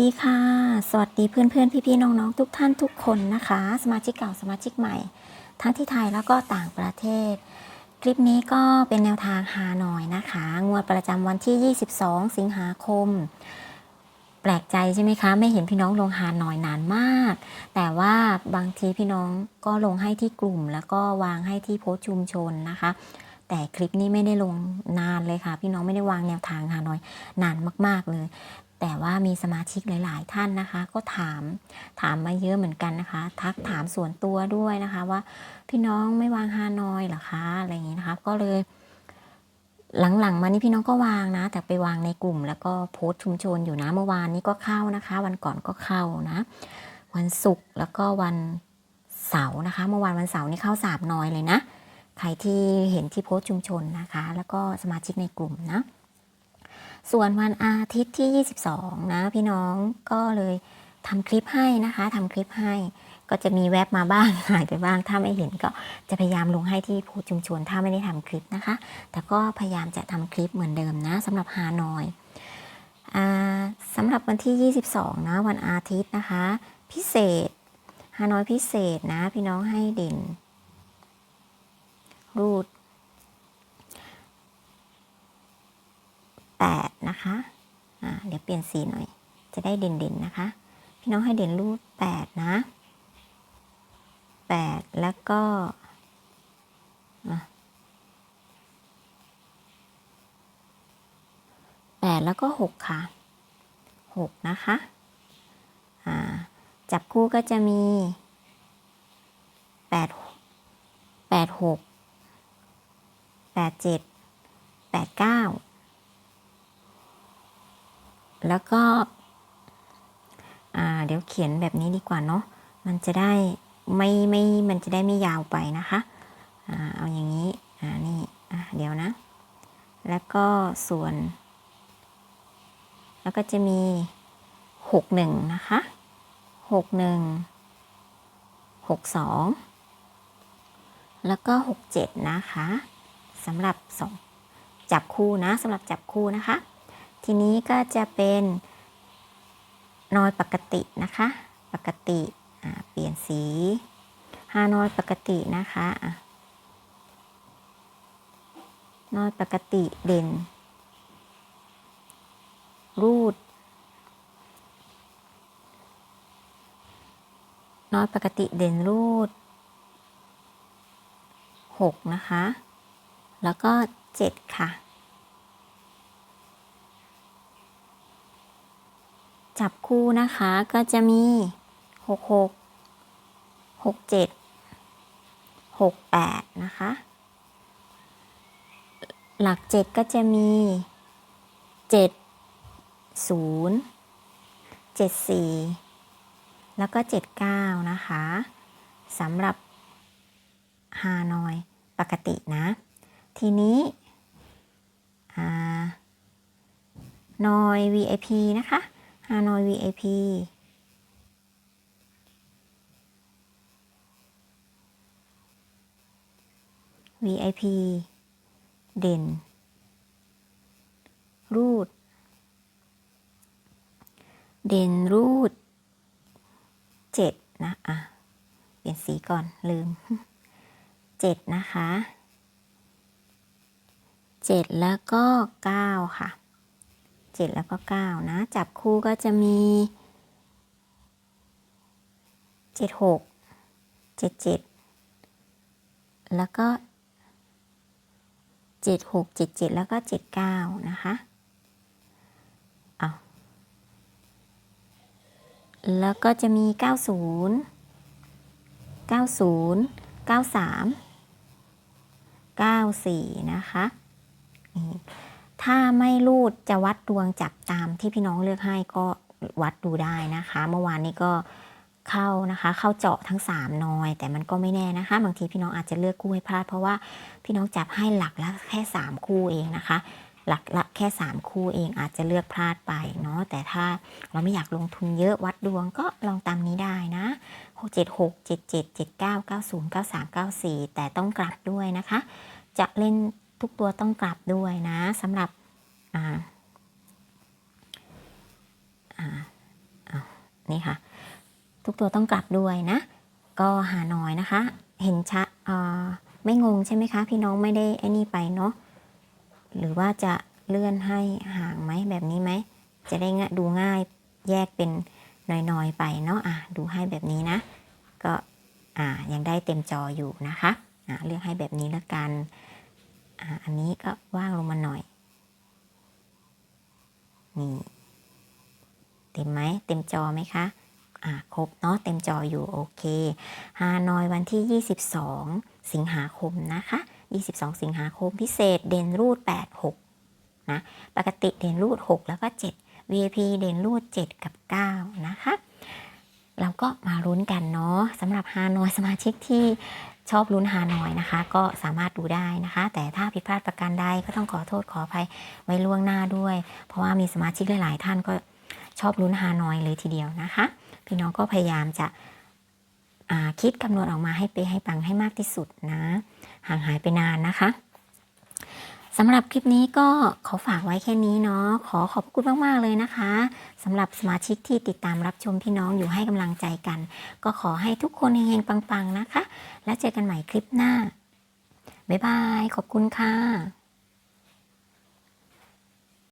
ดีค่ะ สวัสดีเพื่อนเพื่อนพี่พี่ๆน้องๆทุกท่านทุกคนนะคะ สมาชิกเก่าสมาชิกใหม่ ทั้งที่ไทยแล้วก็ต่างประเทศ คลิปนี้ก็เป็นแนวทางฮาหน่อยนะคะ งวดประจำวันที่ 22 สิงหาคม แปลกใจใช่ไหมคะ ไม่เห็นพี่น้องลงฮาหน่อยนานมาก แต่ว่าบางทีพี่น้องก็ลงให้ที่กลุ่ม แล้วก็วางให้ที่โพสชุมชนนะคะแต่คลิปนี้ไม่ได้ลงนานเลยค่ะ พี่น้องไม่ได้วางแนวทางฮานอย นานมาก ๆเลย แต่ว่ามีสมาชิกหลาย ๆ ท่านนะคะ ก็ถามถามมาเยอะเหมือนกันนะคะ ทักถามส่วนตัวด้วยนะคะว่าพี่น้องไม่วางฮานอยหรอคะอะไรอย่างนี้นะคะ ก็เลย หลัง ๆ มานี่พี่น้องก็วางนะ แต่ไปวางในกลุ่ม แล้วก็โพสต์ชุมชนอยู่นะเมื่อวานนี้ก็เข้านะคะ วันก่อนก็เข้านะ วันศุกร์แล้วก็วันเสาร์นะคะ เมื่อวานวันเสาร์นี่เข้าสามน้อยเลยนะใครที่เห็นที่โพสต์ชุมชนนะคะ แล้วก็สมาชิกในกลุ่มนะ ส่วนวันอาทิตย์ที่ 22 นะพี่น้องก็เลยทำคลิปให้นะคะทำคลิปให้ก็จะมีแวบมาบ้างหายไปบ้าง ถ้าไม่เห็นก็จะพยายามลงให้ที่ผู้ชุมชนถ้าไม่ได้ทำคลิปนะคะ แต่ก็พยายามจะทำคลิปเหมือนเดิมนะสำหรับฮานอยอสำหรับวันที่ 22 นะวันอาทิตย์นะคะ พิเศษฮานอยพิเศษนะพี่น้องให้เด่นรูด 8 นะคะ อ่า เดี๋ยวเปลี่ยนสีหน่อย จะได้เด่นๆนะคะ พี่น้องให้เด่นรูด8นะ 8 แล้วก็อะ8แล้วก็6ค่ะ6นะคะจับคู่ก็จะมี8 8 6 8 7 8 9แแล้วก็เดี๋ยวเขียนแบบนี้ดีกว่าเนาะ มันจะได้ไม่ไม่ มันจะได้ไม่ยาวไปนะคะอเอาอย่างนี้ อ่า นี่อะเดี๋ยวนะ แล้วก็ส่วน แล้วก็จะมีหกหนึ่งนะคะหกหนึ่งหกสองแล้วก็หกเจ็ดนะคะสำหรับสองจับคู่นะสำหรับจับคู่นะคะ ทีนี้ก็จะเป็นนอยปกตินะคะ ปกติเปลี่ยนสีฮานอยปกตินะคะนอยปกติเด่น รูดน้อยปกติเด่นรูดหกนะคะ แล้วก็เจ็ดค่ะ จับคู่นะคะก็จะมีหกหกหกเจ็ดหกแปดนะคะ หลักเจ็ดก็จะมีเจ็ดศูนย์เจ็ดสี่แล้วก็เจ็ดเก้านะคะสำหรับฮานอยปกตินะ ทีนี้อ่านอย VIP นะคะ ฮานอย VIP VIP เด่น รูด เด่นรูดเจ็ดนะ อะ เปลี่ยนสีก่อนลืมเจ็ดนะคะเจ็ดแล้วก็เก้าค่ะ เจ็ดแล้วก็เก้านะ จับคู่ก็จะมีเจ็ดหกเจ็ดเจ็ดแล้วก็เจ็ดหกเจ็ดเจ็ดแล้วก็เจ็ดเก้านะคะเอาแล้วก็จะมีเก้าศูนย์เก้าศูนย์เก้าสามเก้าสี่นะคะนี่ ถ้าไม่รูดจะวัดดวงจับตามที่พี่น้องเลือกให้ก็วัดดูได้นะคะ เมื่อวานนี้ก็เข้านะคะ เข้าเจาะทั้ง3นอย แต่มันก็ไม่แน่นะคะ บางทีพี่น้องอาจจะเลือกคู่ให้พลาด เพราะว่าพี่น้องจับให้หลักละแค่ 3 คู่เองนะคะ หลักละแค่ 3 คู่เองอาจจะเลือกพลาดไปเนาะแต่ถ้าเราไม่อยากลงทุนเยอะวัดดวงก็ลองตามนี้ได้นะ 6 7 6 7 7 7 9 9 0 9 3 9 4 แต่ต้องกลับด้วยนะคะ จะเล่น ทุกตัวต้องกลับด้วยนะสำหรับนี่ค่ะ ทุกตัวต้องกลับด้วยนะ ก็หาน้อยนะคะ เห็นชะไม่งงใช่ไหมคะ พี่น้องไม่ได้ไอ้นี่ไปเนาะหรือว่าจะเลื่อนให้ห่างไหมแบบนี้ไหม จะได้ง่ายดูง่ายแยกเป็นน้อยๆไปเนาะอะดูให้แบบนี้นะ ก็อ่ายังได้เต็มจออยู่นะคะอ่าเลือกให้แบบนี้ละกัน อ่าอันนี้ก็ว่างลงมาหน่อย นี่ เต็มไหม เต็มจอไหมคะ อ่า ครบเนาะ เต็มจออยู่ โอเค ฮานอยวันที่ 22 สิงหาคมนะคะ 22 สิงหาคมพิเศษเด่นรูด 86 นะ ปกติเด่นรูด 6 แล้วก็ 7 VIP เด่นรูด 7 กับ 9 นะคะเราก็มาลุ้นกันเนาะสำหรับฮานอยสมาชิกที่ ชอบลุ้นหานอยนะคะ ก็สามารถดูได้นะคะ แต่ถ้าผิดพลาดประการใดก็ต้องขอโทษขออภัยไว้ล่วงหน้าด้วย เพราะว่ามีสมาชิกหลาย ๆ ท่านก็ชอบลุ้นหานอยเลยทีเดียวนะคะ พี่น้องก็พยายามจะคิดคำนวณออกมาให้ไปให้ปังให้มากที่สุดนะ ห่างหายไปนานนะคะ สำหรับคลิปนี้ก็ขอฝากไว้แค่นี้เนาะขอขอบคุณมากๆเลยนะคะสำหรับสมาชิกที่ติดตามรับชมพี่น้องอยู่ให้กำลังใจกัน ก็ขอให้ทุกคนเฮงๆปังๆนะคะ แล้วเจอกันใหม่คลิปหน้า บ๊ายบาย ขอบคุณค่ะ